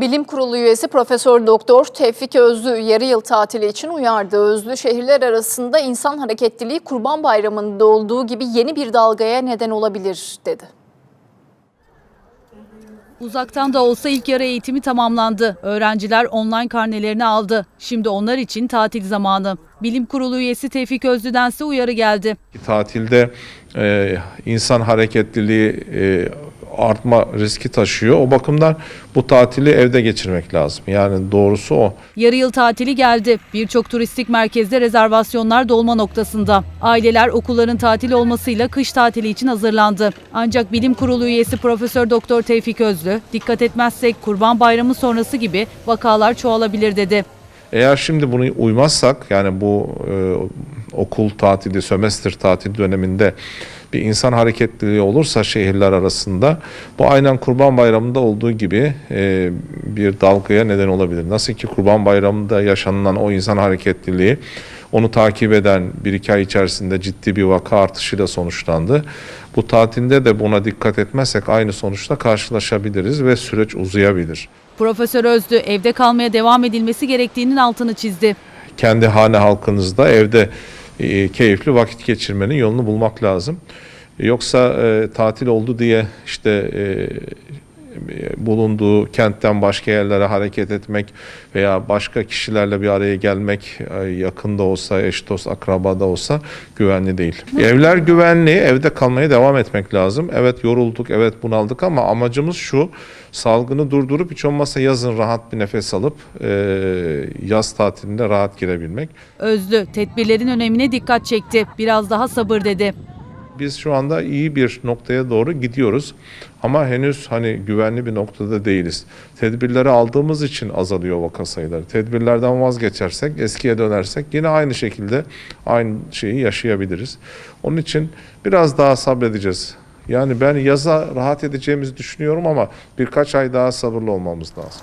Bilim Kurulu üyesi Profesör Doktor Tevfik Özlü yarı yıl tatili için uyardı. Özlü şehirler arasında insan hareketliliği Kurban Bayramı'nda olduğu gibi yeni bir dalgaya neden olabilir dedi. Uzaktan da olsa ilk yarı eğitimi tamamlandı. Öğrenciler online karnelerini aldı. Şimdi onlar için tatil zamanı. Bilim Kurulu üyesi Tevfik Özlü'dense uyarı geldi. Tatilde e, insan hareketliliği e, artma riski taşıyor. O bakımdan bu tatili evde geçirmek lazım. Yani doğrusu o. Yarı yıl tatili geldi. Birçok turistik merkezde rezervasyonlar dolma noktasında. Aileler okulların tatil olmasıyla kış tatili için hazırlandı. Ancak Bilim Kurulu üyesi Profesör Doktor Tevfik Özlü, dikkat etmezsek Kurban Bayramı sonrası gibi vakalar çoğalabilir dedi. Eğer şimdi bunu uymazsak yani bu e, okul tatili, sömestr tatili döneminde bir insan hareketliliği olursa şehirler arasında bu aynen Kurban Bayramı'nda olduğu gibi e, bir dalgaya neden olabilir. Nasıl ki Kurban Bayramı'nda yaşanılan o insan hareketliliği onu takip eden bir iki ay içerisinde ciddi bir vaka artışıyla sonuçlandı. Bu tatilde de buna dikkat etmezsek aynı sonuçla karşılaşabiliriz ve süreç uzayabilir. Profesör Özlü evde kalmaya devam edilmesi gerektiğinin altını çizdi. Kendi hane halkınızda evde e, keyifli vakit geçirmenin yolunu bulmak lazım. Yoksa e, tatil oldu diye işte e, bulunduğu kentten başka yerlere hareket etmek veya başka kişilerle bir araya gelmek e, yakında olsa, eş dost, akrabada olsa güvenli değil. Evler güvenli, evde kalmaya devam etmek lazım. Evet yorulduk, evet bunaldık ama amacımız şu, salgını durdurup hiç olmazsa yazın rahat bir nefes alıp e, yaz tatilinde rahat girebilmek. Özlü tedbirlerin önemine dikkat çekti. Biraz daha sabır dedi. Biz şu anda iyi bir noktaya doğru gidiyoruz ama henüz hani güvenli bir noktada değiliz. Tedbirleri aldığımız için azalıyor vaka sayıları. Tedbirlerden vazgeçersek, eskiye dönersek yine aynı şekilde aynı şeyi yaşayabiliriz. Onun için biraz daha sabredeceğiz. Yani ben yaza rahat edeceğimizi düşünüyorum ama birkaç ay daha sabırlı olmamız lazım.